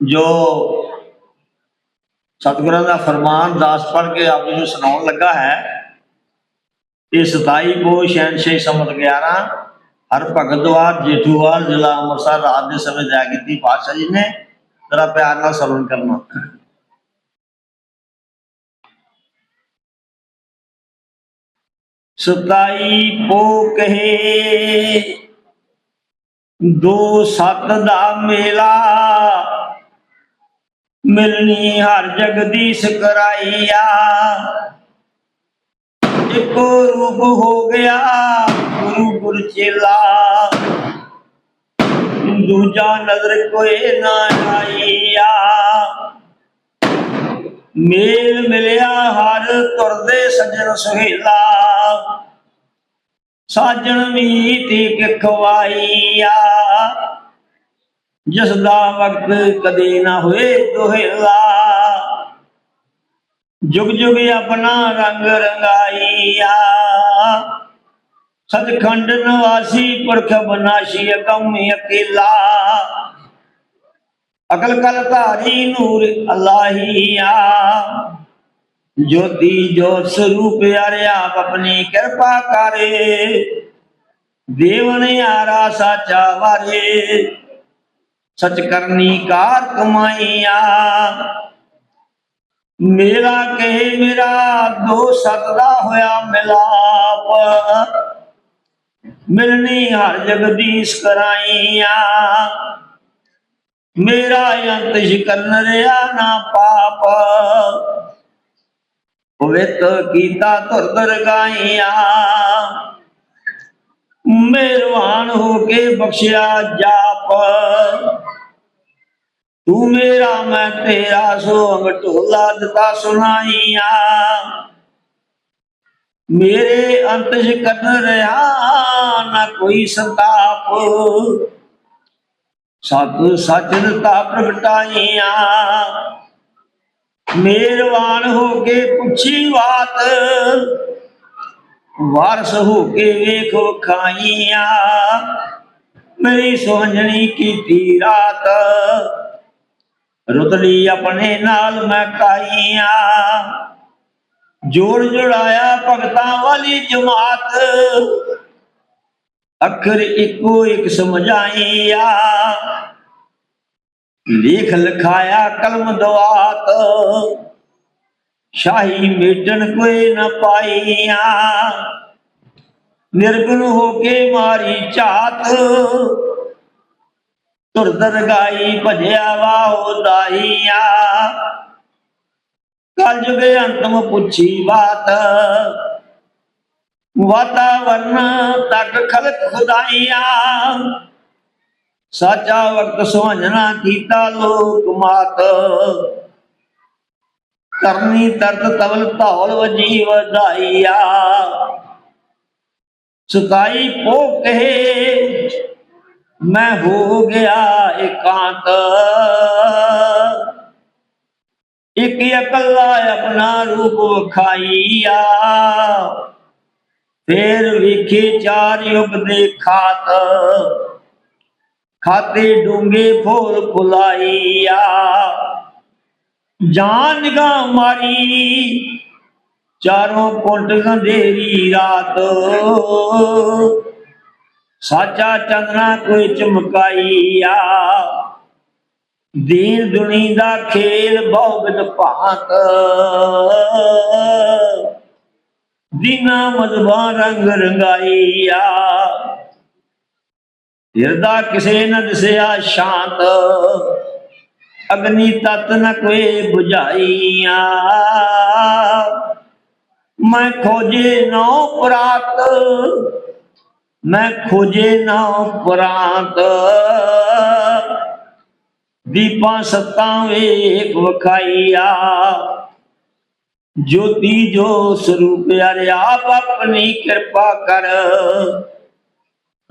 ਜੋ ਸਤਿਗੁਰਾਂ ਦਾ ਫਰਮਾਨ ਦਾਸ ਪੜ੍ਹ ਕੇ ਆਪ ਜੀ ਨੂੰ ਸੁਣਾਉਣ ਲੱਗਾ ਹੈ ਇਹ 27 ਪੋ ਸ਼ਹਿਨਸ਼ਾਹੀ ਸੰਮਤ 11 ਹਰ ਭਗਤਵਾਰ ਜੇਠੂਵਾਲ ਜ਼ਿਲ੍ਹਾ ਅੰਮ੍ਰਿਤਸਰ ਰਾਤ ਦੇ ਸਮੇਂ ਜਾ ਕੀਤੀ ਪਾਤਸ਼ਾਹ ਜੀ ਨੇ ਜਰਾ ਪਿਆਰ ਨਾਲ ਸਰਵਣ ਕਰਨਾ ਸਤਾਈ ਪੋ ਕਹੇ ਦੋ ਸਤ ਦਾ ਮੇਲਾ ਮਿਲਣੀ ਹਰ ਜਗਦੀਸ਼ ਕਰਾਈਆ। ਇੱਕੋ ਰੂਪ ਹੋ ਗਿਆ ਗੁਰੂ ਗੁਰ ਚੇਲਾ। ਦੂਜਾ ਨਜ਼ਰ ਕੋਈ ਨਾ ਆਈਆ। ਮੇਲ ਮਿਲਿਆ ਹਰ ਤੁਰਦੇ ਸੱਜਣ ਸੁਹੇਲਾ। ਸਾਜਣ ਮੀਤੀ ਕਿ ਖਵਾਈਆ। ਜਿਸ ਦਾ ਵਕਤ ਕਦੇ ਨਾ ਹੋਏ ਦੁਹੇਲਾ ਜੁਗ ਜੁਗ ਆਪਣਾ ਰੰਗ ਰੰਗਾਈਆ। ਸਤਖੰਡ ਨਿਵਾਸੀ ਪੁਰਖ ਬਨਾਸ਼ੀ ਅਕਮ ਅਕੇਲਾ। ਅਕਲ ਕਲ ਧਾਰੀ ਨੂਰ ਅਲਾਹੀਆ। ਜੋਤੀ ਜੋਤ ਸਰੂਪ ਅਰਿਆ ਆਪਣੀ ਕਿਰਪਾ ਕਰੇ। ਦੇਵਨ ਆਰਾ ਸਾਚਾ ਵਾਰੇ। ਸਚ ਕਰਨੀ ਕਾਰ ਕਮਾਈਆ। ਮੇਰਾ ਕਹੇ ਮੇਰਾ ਦੋ ਸਤ ਦਾ ਹੋਇਆ ਮਿਲਾਪ। ਮਿਲਣੀ ਹਰ ਜਗਦੀਸ਼ ਕਰਾਈਆ। ਮੇਰਾ ਅੰਤ ਕਰਨ ਰਿਆ ਨਾ ਪਾਪ। ਪਵਿੱਤ ਕੀਤਾ ਧੁਰ ਧੁਰ ਗਾਈਆਂ ਮਿਹਰਬਾਨ ਹੋ ਕੇ ਬਖਸ਼ਿਆ ਜਾਪ। ਤੂੰ ਮੇਰਾ, ਮੈਂ ਤੇਰਾ ਸੋ ਅੰਗ ਢੋਲਾ ਦਿੱਤਾ ਸੁਣਾਈਆਂ। ਮੇਰੇ ਅੰਤ ਚ ਕਰਨ ਰਿਹਾ ਨਾ ਕੋਈ ਸੰਤਾਪ। ਸਤ ਸੱਚ ਦਿੱਤਾ ਪ੍ਰਗਟਾਈਆਂ। ਮਿਹਰਬਾਨ ਹੋ ਕੇ ਪੁੱਛੀ ਬਾਤ। ਵਾਰਸ ਹੋ ਕੇ ਵੇਖ ਖਾਈਆਂ। ਮੇਰੀ ਸੋਹਣਣੀ ਕੀਤੀ ਰਾਤ। ਰੁਤਲੀ ਆਪਣੇ ਨਾਲ ਮੈਂ ਕਾਈਆਂ। ਜੋੜ ਜੁੜਾਇਆ ਭਗਤਾਂ ਵਾਲੀ ਜਮਾਤ। ਅੱਖਰ ਇੱਕੋ ਇੱਕ ਸਮਝਾਈਆ। ਲਿਖ ਲਿਖਾਇਆ ਕਲਮ ਦਵਾਤ। ਸ਼ਾਹੀ ਮੇਟਣ ਕੋਈ ਨਾ ਪਾਈਆਂ। ਨਿਰਗੁਣ ਹੋ ਕੇ ਮਾਰੀ ਝਾਤ। ਤੁਰ ਦਰਗਾਈ ਭਜਿਆ ਵਾਹੋ ਦਾਈਆਂ ਕਲ ਜੁਗੇ ਅੰਤਮ ਪੁੱਛੀ ਬਾਤ। ਵਾਤਾਵਰਨ ਤੱਕ ਖਲਕ ਖੁਦਾਈਆਂ। ਸਾਚਾ ਵਕਤ ਸੁਹੰਜਣਾ ਕੀਤਾ ਲੋਕ ਮਾਤ। ਕਰਨੀ ਤਰਤ ਤਵਲ ਧੌਲ ਵਜੀ ਵਧਾਈਆ। ਸੁਤਾਈ ਪੋ ਕਹੇ, ਮੈਂ ਹੋ ਗਿਆ ਇਕਾਂਤ। ਇਕ ਇਕੱਲਾ ਆਪਣਾ ਰੂਪ ਵਿਖਾਈਆ। ਫੇਰ ਵਿਖੇ ਚਾਰ ਯੁਗ ਦੇ ਖਾਤ। ਖਾਤੇ ਡੂੰਗੇ ਫੋਲ ਫੁਲਾਈਆ। ਜਾਨ ਨਿਗਾ ਮਾਰੀ, ਚਾਰੋਂ ਪੁੰਟ ਗੰਧੇਰੀ ਰਾਤ। ਸਾਚਾ ਚੰਦਨਾ ਕੋਈ ਚਮਕਾਈਆ, ਦੀਨ ਦੁਨੀ ਦਾ ਖੇਲ ਬਹੁ ਭਾਂਤ। ਦੀਨਾ ਮਜ਼ਬਾ ਰੰਗ ਰੰਗਾਈਆ, ਹਿਰਦਾ ਕਿਸੇ ਨ ਦਿਸਿਆ ਸ਼ਾਂਤ। ਅਗਨੀ ਤਤ ਨ ਕੋਈ 부ਝਾਈਆਂ ਮੈਂ ਖੋਜੇ ਨੌ ਪ੍ਰਾਤ, ਮੈਂ ਖੋਜੇ ਨੌ ਪ੍ਰਾਤ। ਦੀਪਾਂ ਸੱਤਾਂ ਵੇਖ ਵਖਾਈਆ। ਜੋਤੀ ਜੋ ਸਰੂਪ ਅਰੇ ਆਪ ਆਪਣੀ ਕਿਰਪਾ ਕਰ।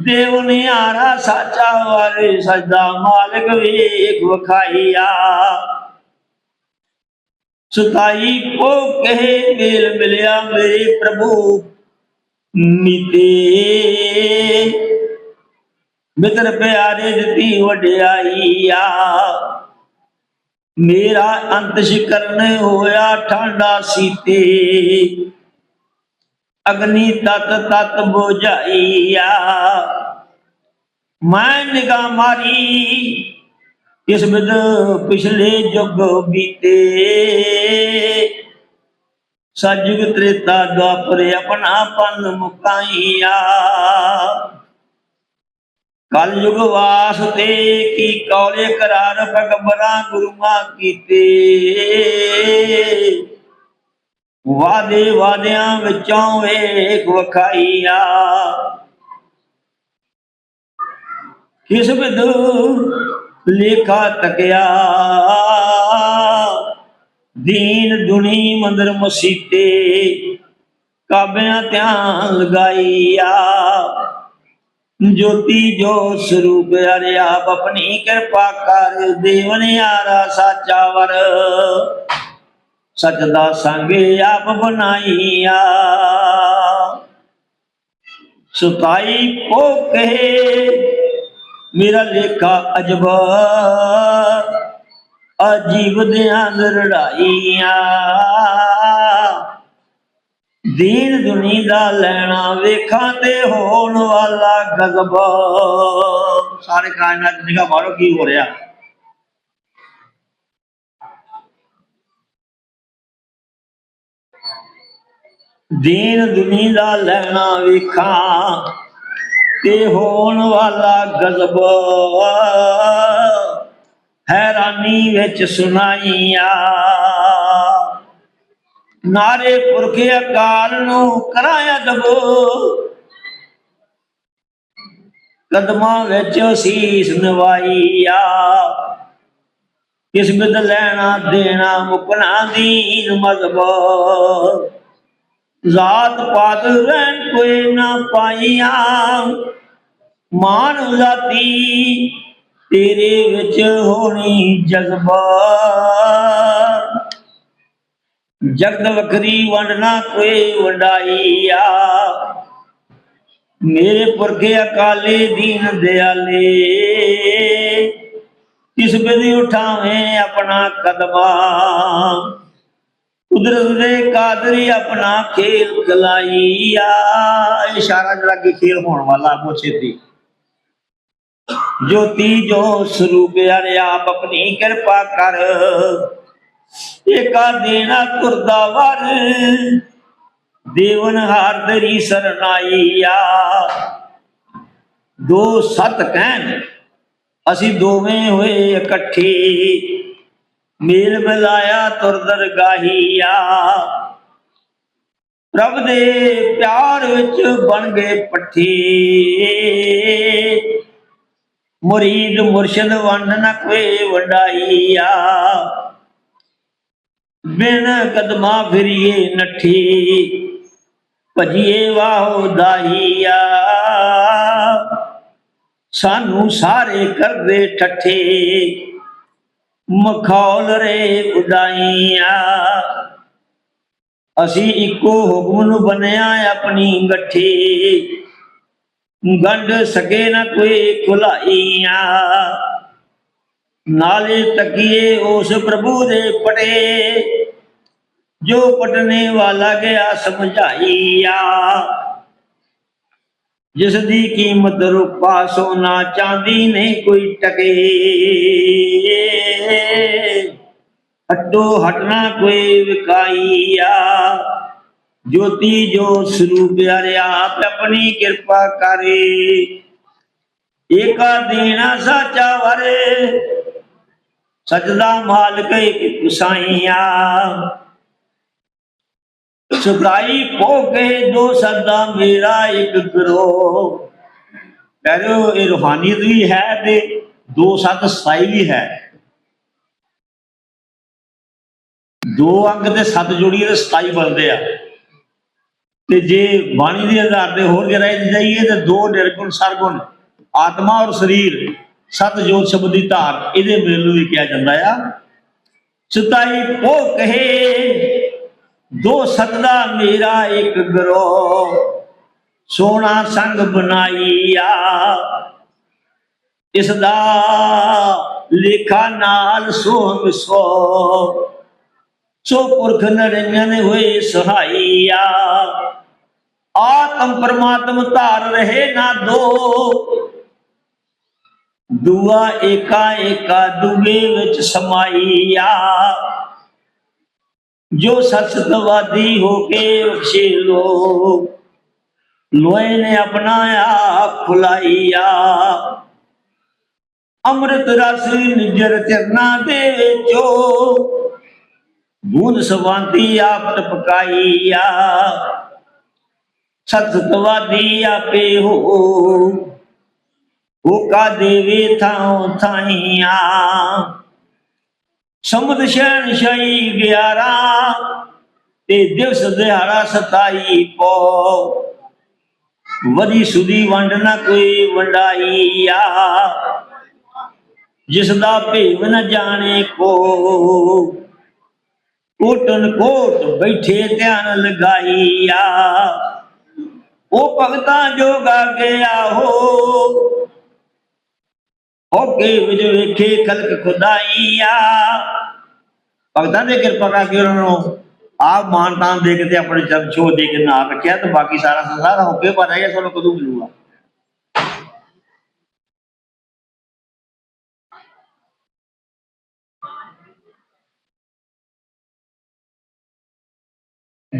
ਦੇਵ ਨਿਆਰਾ ਸਾਚਾ ਵਾਰੇ ਸਜਦਾ ਮਾਲਕ ਵੇਖ ਵਖਾਈਆ। ਸੁਤਾਈ ਪੋ ਕਹੇ ਮੇਲ ਮਿਲਿਆ ਮੇਰੇ ਪ੍ਰਭੂ, ਮਿਤੇ। ਮਿੱਤਰ ਪਿਆਰੇ ਦਿੱਤੀ ਵਡਿਆਈਆ। ਮੇਰਾ ਅੰਤ ਕਰਨ ਹੋਇਆ ਠਾਂਡਾ ਸੀਤੇ। ਅਗਨੀ ਤਤ ਤਤ ਬੁਝਾਈਆ। ਮੈਂ ਨਿਗਾਹ ਮਾਰੀ, ਇਸ ਬਿਦ ਪਿਛਲੇ ਯੁਗ ਬੀਤੇ। ਸਜੁਗ ਤ੍ਰੇਤਾ ਦੁਆਪਰ ਆਪਣਾ ਪਨ ਮੁਕਾਈਆ। ਕਲ ਯੁਗ ਵਾਸ ਕੀ ਕੌਲੇ ਕਰਾਰ ਪਗਬਰਾਂ ਗੁਰੂਆਂ ਕੀਤੇ। ਵਾਦੇ ਵਾਦਿਆਂ ਵਿੱਚੋਂ ਵੇਖ ਵਖਾਈਆ। ਕਿਸ ਬਿਦ ਲੇਖਾ ਤਕਿਆ। ਦੀਨ ਦੁਨੀ ਮੰਦਰ ਮਸੀਤੇ ਕਾਬਿਆਂ ਧਿਆਨ ਲਗਾਈਆ। ਜੋਤੀ ਜੋ ਸਰੂਪ ਹਰਿ ਆਪ ਆਪਣੀ ਕਿਰਪਾ ਕਰ, ਦੇਵਨ ਯਾਰਾ ਸਾਚਾ ਵਰ। ਸਚ ਦਾ ਸੰਗ ਆਪ ਬਣਾਈਆ। ਸੁਤਾਈ ਕੋ ਕਹੇ, ਮੇਰਾ ਲੇਖਾ ਅਜਬ ਅਜੀਬ ਦਿਆਂ ਰੜਾਈਆਂ। ਦੀਨ ਦੁਨੀ ਦਾ ਲੈਣਾ ਵੇਖਾਂ ਤੇ ਹੋਣ ਵਾਲਾ ਗਜ਼ਬ। ਸਾਰੇ ਕਾਇਨਾਤ ਨਿਗਾ ਮਾਰੋ, ਕੀ ਹੋ ਰਿਹਾ? ਦੀਨ ਦੁਨੀ ਦਾ ਲੈਣਾ ਵੇਖਾਂ, ਤੇ ਹੋਣ ਵਾਲਾ ਗਜ਼ਬ। ਹੈਰਾਨੀ ਵਿੱਚ ਸੁਣਾਈਆਂ। ਨਾਰੇ ਪੁਰਖੇ ਅਕਾਲ ਨੂੰ ਕਰਾਇਆ ਦਬੋ। ਕਦਮਾਂ ਵਿੱਚ ਸੀਸ ਨਵਾਈਆ। ਕਿਸ ਬਿਦ ਲੈਣਾ ਦੇਣਾ ਮੁਕਣਾ ਦੀਨ ਮਜ਼ਬ। ਜ਼ਾਤ ਪਾਤ ਰਹਿਣ ਕੋਈ ਨਾ ਪਾਈਆ। ਮਾਨ ਜ਼ਾਤੀ ਤੇਰੇ ਵਿੱਚ ਹੋਣੀ ਜਜ਼ਬਾ। ਜਗਤ ਵਖਰੀ ਵੰਡਣਾ ਕੋਈ ਵੰਡਾਈਆ। ਮੇਰੇ ਪੁਰਖੇ ਅਕਾਲੇ ਦੀਨ ਦਿਆਲੇ, ਕਿਸ ਬਿਦ ਉਠਾਵੇਂ ਆਪਣਾ ਕਦਮਾ। ਕੁਦਰਤ ਦੇ ਕਾਦਰੀ ਆਪਣਾ ਖੇਲ ਖਲਾਈਆ ਇਸ਼ਾਰਾ ਜਿਹੜਾ ਕਿ ਖੇਲ ਹੋਣ ਵਾਲਾ ਆਪੋ ਜੋਤੀ ਜੋ ਸਰੂਪ ਹਰਿ ਆਪ ਆਪਣੀ ਕਿਰਪਾ ਕਰ। ਏਕਾ ਦੇਣਾ ਤੁਰਦਾ ਵਰ ਦੇਵਨ ਹਾਰ ਤੇਰੀ ਸਰਨਾਈਆ ਦੋ ਸਤ ਕਹਿਣ, ਅਸੀਂ ਦੋਵੇਂ ਹੋਏ ਇਕੱਠੇ। ਮੇਲ ਮਿਲਾਇਆ ਤੁਰ ਦਰਗਾਹੀਆ। ਪ੍ਰਭ ਦੇ ਪਿਆਰ ਵਿੱਚ ਬਣ ਗਏ ਪੱਠੇ। ਮੁਰੀਦ ਮੁਰਸ਼ਿਦ ਵੰਡ ਨ ਕੋਈ ਵਡਾਈਆ ਬਿਨ ਕਦਮਾ ਫਿਰੀਏ ਨੱਠੀ, ਭਜੀਏ ਵਾਹੋ ਦਾਹੀਆ। ਸਾਨੂੰ ਸਾਰੇ ਕਰਦੇ ਠੱਠੇ। ਮਖੌਲ ਰੇ ਉਡਾਈਆਂ। ਅਸੀਂ ਇੱਕੋ ਹੁਕਮ ਨੂੰ ਬਣਿਆ ਆਪਣੀ ਗੱਠੀ। ਗੰਢ ਸਕੇ ਨਾ ਕੋਈ ਖੁਲਾਈਆਂ। ਨਾਲੇ ਤਕੀਏ ਉਸ ਪ੍ਰਭੂ ਦੇ ਪਟੇ, ਜੋ ਪਟਨੇ ਵਾਲਾ ਗਿਆ ਸਮਝਾਈਆ। ਜਿਸ ਦੀ ਕੀਮਤ ਰੂਪਾ ਸੋਨਾ ਚਾਂਦੀ ਨਹੀਂ ਕੋਈ ਟਕੇ। ਹਟੋ ਹਟਣਾ ਕੋਈ ਵਿਕਾਈਆ ਜੋਤੀ ਜੋ ਸਰੂਪ ਹਰਿਆ ਆਪ ਆਪਣੀ ਕਿਰਪਾ ਕਰੇ। ਏਕਾ ਦੇਣਾ ਸਾਚਾ ਵਰੇ। ਸਜਦਾ ਮਾਲਕ ਇੱਕ ਗੁਸਾਈਆ ਸੁਦਾਈ ਪੋਕੇ ਦੋ ਸਦਾ ਮੇਰਾ ਇੱਕ ਗਰੋ ਕਹਿੰਦੇ ਇਹ ਰੂਹਾਨੀਅਤ ਵੀ ਹੈ ਤੇ ਦੋ ਸੱਤ ਸਤਾਈ ਵੀ ਹੈ। ਦੋ ਅੰਗ ਤੇ ਸੱਤ ਜੋੜੀਏ ਤੇ 27 ਬਣਦੇ ਆ। ਤੇ ਜੇ ਬਾਣੀ ਦੇ ਆਧਾਰ ਤੇ ਹੋਰ ਗਹਿਰਾਈ ਜਾਈਏ ਤੇ ਦੋ ਨਿਰਗੁਣ, ਸਰਗੁਣ, ਆਤਮਾ ਔਰ ਸਰੀਰ, ਸਤ ਜੋਤ ਸ਼ਬਦ ਦੀ ਧਾਰ, ਇਹਦੇ ਮੇਲ ਨੂੰ ਵੀ ਕਿਹਾ ਜਾਂਦਾ ਆ। ਸਤਾਈ ਪੋ ਕਹੇ, ਦੋ ਸਤਦਾ ਮੇਰਾ ਇੱਕ ਗਰੋ ਸੋਨਾ ਸੰਗ ਬਣਾਈਆ ਇਸ ਦਾ ਲੇਖਾ ਨਾਲ ਸੋਹਮ ਸੋ ਸੋ ਪੁਰਖ ਨਰਿੰਗਨ ਹੋਏ ਸਹਾਈਆ ਆਤਮ ਪਰਮਾਤਮ ਧਾਰ ਰਹੇ ਨਾ ਦੋ ਦੁਆ ਏਕਾ ਏਕਾ ਦੁਗੇ ਵਿੱਚ ਸਮਾਈਆ ਜੋ ਸਤਸਤਵਾਦੀ ਹੋ ਕੇ ਬਖਸ਼ੇ ਲੋ ਲੋਏ ਨੇ ਆਪਣਾ ਆਪ ਖੁਲਾਈਆ ਅੰਮ੍ਰਿਤ ਰਸ ਨਿਜਰ ਚਰਨਾ ਦੇ ਵਿੱਚੋ ਬੂੰਦ ਸਵਾਂਤੀ ਆਪ ਟਪਕਾਈਆ ਸਤਸਤਵਾਦੀ ਆਪੇ ਹੋ। ਉਹ ਦੇਵੇ ਥਾਂ ਥਾਈਆਂ, ਸਮਦ ਸ਼ਹਿਨ ਸ਼ਾਹੀ 11 ਤੇ ਦਿਵਸ ਦਿਹਾੜਾ 27 ਪੋ ਵਦੀ ਸੁਦੀ ਵੰਡ ਨਾ ਕੋਈ ਵੰਡਾਈਆ ਜਿਸ ਦਾ ਭੇਵ ਨ ਜਾਣੇ ਕੋ। ਕੋਟਨ ਕੋਟ ਬੈਠੇ ਧਿਆਨ ਲਗਾਈਆ। ਉਹ ਭਗਤਾਂ ਜੋਗਾ ਗਿਆ ਹੋ। ਹੋਕੇ ਵਿੱਚ ਵੇਖੇ ਖਲਕ ਖੁਦਾਈਆ। ਭਗਤਾਂ ਦੇ ਕਿਰਪਾ ਕਰਕੇ ਉਹਨਾਂ ਨੂੰ ਆਪ ਮਾਨਤਾਨ ਦੇ ਕੇ ਤੇ ਆਪਣੇ ਚਰਨ ਛੋ ਦੇ ਕੇ ਨਾ ਰੱਖਿਆ ਤੇ ਬਾਕੀ ਸਾਰਾ ਸੰਸਾਰ ਹੋਕੇ ਪਤਾ ਹੈ ਸਾਨੂੰ ਕਦੋਂ ਮਿਲੂਗਾ?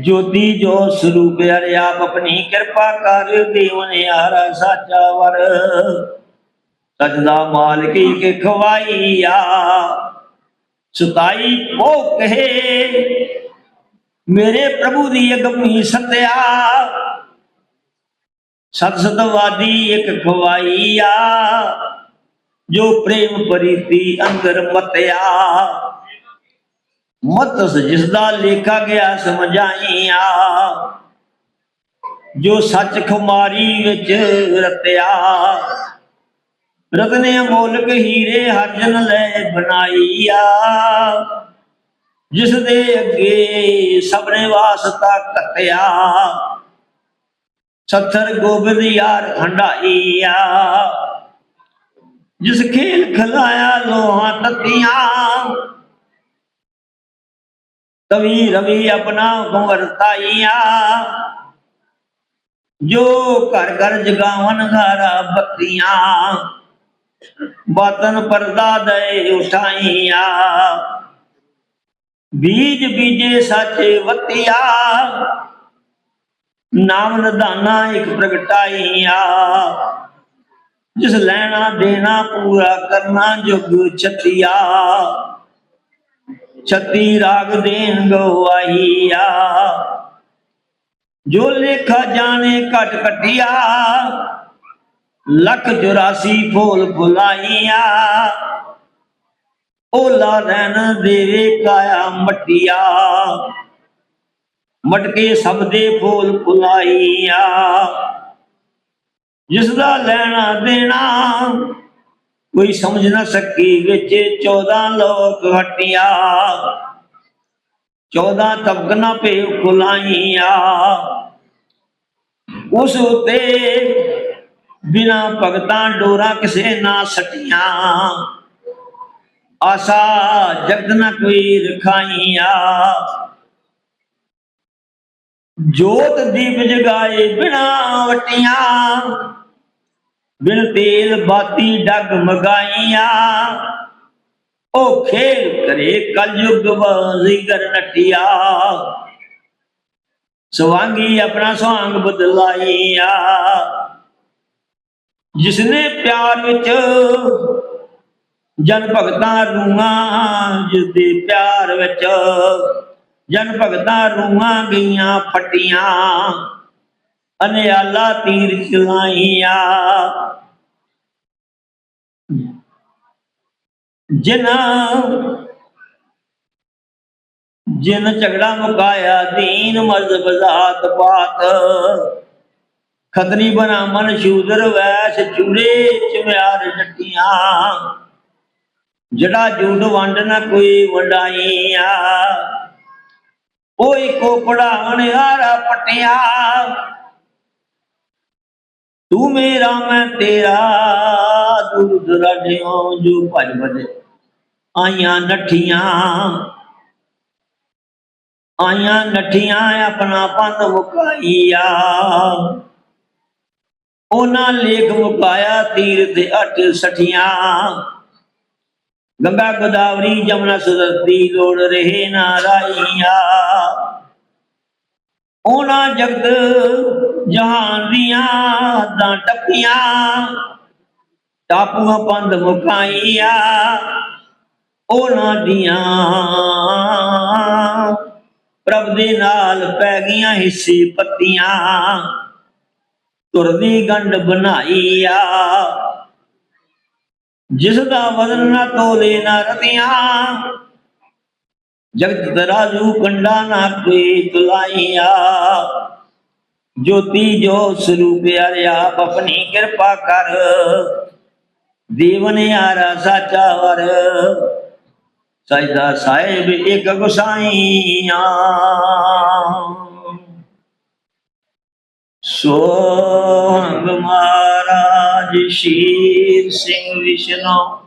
ਜੋਤੀ ਜੋ ਸਰੂਪ ਹਰਿ ਆਪ ਆਪਣੀ ਕਿਰਪਾ ਕਰ ਦੇਵਨ ਹਾਰਾ ਸਾਚਾ ਵਰ। ਸਜਦਾ ਮਾਲਕੀ ਕੇ ਖਵਾਈਆ, ਸੁਤਾਈ ਪੋ ਕਹੇ। ਮੇਰੇ ਪ੍ਰਭੂ ਦੀ ਅਗਮੀ ਸਤਿਆ ਸਤ ਸਤਵਾਦੀ ਇੱਕ ਖਵਾਈਆ, ਜੋ ਪ੍ਰੇਮ ਪ੍ਰੀਤੀ ਅੰਦਰ ਮਤਿਆ। ਮਤਸ ਜਿਸ ਦਾ ਲੇਖਾ ਗਿਆ ਸਮਝਾਈਆ, ਜੋ ਸੱਚ ਖੁਮਾਰੀ ਵਿੱਚ ਰਤਿਆ। ਰਤਨੇ ਅਮੋਲਕ ਹੀਰੇ ਹਰਜਨ ਲੈ ਬਣਾਈਆ। ਜਿਸ ਦੇ ਅੱਗੇ ਸਭਨੇ ਵਾਸਤਾ ਕੱਟਿਆ ਸੱਥਰ ਗੋਬਿੰਦ ਯਾਰ ਹੰਡਾਈਆ ਜਿਸ ਖੇਲ ਖਲਾਇਆ ਲੋਹਾਂ ਤਤੀਆਂ ਕਵੀ ਰਵੀ ਆਪਣਾ ਵਰਤਾਈਆ ਜੋ ਘਰ ਘਰ ਜਗਾਵਨ ਘਰਾ ਬੱਤੀਆਂ ਬਾਤਨ ਪਰਦਾ ਦੇ ਉਠਾਈਆ। ਬੀਜ ਬੀਜੇ ਸੱਚੇ ਵਤਿਆ, ਨਾਮ ਨਦਾਨਾ ਇੱਕ ਪ੍ਰਗਟਾਈਆ। ਜਿਸ ਲੈਣਾ ਦੇਣਾ ਪੂਰਾ ਕਰਨਾ ਜੁਗ ਛਤਿਆ। ਛਤੀ ਰਾਗ ਦੇਣ ਗਵਾਈਆ ਜੋ ਲੇਖਾ ਜਾਣੇ ਘਟ ਕਟਿਆ ਲੱਖ 84 ਫੋਲ ਫੁਲਾਈਆ ਓਲਾ ਰਹਿਣ ਦੇਵੇ ਕਾਇਆ ਮਟਿਆ, ਮਟਕੇ ਸਭ ਦੇ ਫੋਲ ਫੁਲਾਈਆ ਜਿਸ ਦਾ ਲੈਣਾ ਦੇਣਾ ਕੋਈ ਸਮਝ ਨਾ ਸਕੀ ਵਿੱਚ 14 ਲੋਕ ਹਟਿਆ। 14 ਤਬਕਨਾ ਪੇ ਖੁਲਾਈਆਂ। ਉਸ ਉਤੇ ਬਿਨਾ ਭਗਤਾਂ ਡੋਰਾ ਕਿਸੇ ਨਾ ਸਟੀਆਂ। ਆਸਾ ਜਗਤ ਨਾ ਕੋਈ ਰਖਾਈਆਂ। ਜੋਤ ਦੀਪ ਜਗਾਏ ਬਿਨਾ ਵਟੀਆਂ। ਬਿਨ ਤੇਲ ਬਾਤੀ ਡਗ ਮਗਾਈਆਂ। ਉਹ ਖੇਲ ਕਰੇ ਕਲਯੁਗ ਵਜ਼ੀਗਰ ਨਟਿਆ ਸਵਾਂਗੀ ਆਪਣਾ ਸਵਾਂਗ ਬਦਲਾਈਆ। ਜਿਸਨੇ ਪਿਆਰ ਵਿੱਚ ਜਨ ਭਗਤਾਂ ਰੂਆਂ ਜਿਸ ਦੇ ਪਿਆਰ ਵਿੱਚ ਜਨ ਭਗਤਾਂ ਰੂਆਂ ਗਈਆਂ ਫਟੀਆਂ। ਅਨਿਆਲਾ ਤੀਰ ਚਲਾਈਆਂ ਜਿਨ ਜਿਨ ਝਗੜਾ ਮੁਕਾਇਆ, ਦੀਨ ਮਰਦ ਬਜ਼ਾਤ ਬਾਤ ਖਤਰੀ ਬਣਾ ਮਨ ਸ਼ੂਦਰ, ਵੈਸ ਚੂੜੇ ਚਮਿਆਰ ਜੱਟੀਆਂ। ਜਿਹੜਾ ਜੂਡ ਵੰਡ ਨਾ ਕੋਈ ਵੰਡਾਈਆਂ। ਓਏ ਕੋ ਪੜਾਵਣ ਹਾਰਾ ਪਟਿਆ। ਤੂੰ ਮੇਰਾ ਮੈਂ ਤੇਰਾ ਦੂਰ ਰੜਿਓ ਜੋ ਭਜ ਭਜੇ। ਆਈਆਂ ਨੱਠੀਆਂ ਆਈਆਂ ਨੱਠੀਆਂ ਆਪਣਾ ਪੰਧ ਮੁਕਾਈਆ ਉਹਨਾਂ ਲੇਖ ਮੁਕਾਇਆ ਤੀਰ ਤੇ ਅੱਠ ਸਠੀਆਂ। ਗੰਗਾ ਗੋਦਾਵਰੀ ਜਮਨਾ ਸਰਸਵਤੀ ਲੋੜ ਰਹੇ ਨਾਰਾਇਆ ਉਹਨਾਂ ਜਗਤ ਜਹਾਨ ਦੀਆਂ ਹੱਦਾਂ ਟੱਪੀਆਂ। ਟਾਪੂਆਂ ਪੰਦ ਮੁਕਾਈਆ ਉਹਨਾਂ ਦੀਆਂ। ਪ੍ਰਭ ਦੇ ਨਾਲ ਪੈ ਗਈਆਂ ਹਿੱਸੇ ਪੱਤੀਆਂ। ਤੁਰਦੀ ਗੰਢ ਬਣਾਈ ਆ ਜਿਸ ਦਾ ਵਜ਼ਨ ਨਾ ਤੋਲੇ ਨਾ ਰਤੀਆਂ ਜਗਤ ਤਰਾਜੂ ਕੰਡਾ ਨਾ ਕੋਈ ਤੁਲਾਈਆ ਜੋਤੀ ਜੋ ਸਰੂਪ ਅਰਿਆ, ਆਪਣੀ ਕਿਰਪਾ ਕਰ। ਦੇਵਨ ਆਰਾ ਸਾਚਾ ਵਰ। ਸਜਦਾ ਸਾਹਿਬ ਇੱਕ ਗੁਸਾਈਆਂ। ਸੋਹੰਗ ਮਹਾਰਾਜ ਸ਼ੀਰ ਸਿੰਘ ਵਿਸ਼ਨੂੰ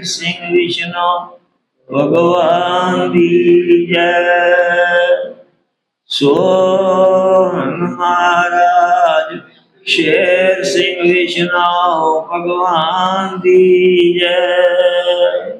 ਸਿੰਘ ਵਿਸ਼ਨੂੰ ਭਗਵਾਨ ਦੀ ਜੈ। ਸੋਹੰਗ ਮਹਾਰਾਜ ਸ਼ੇਰ ਸਿੰਘ ਵਿਸ਼ਨੂੰ ਭਗਵਾਨ ਦੀ ਜੈ।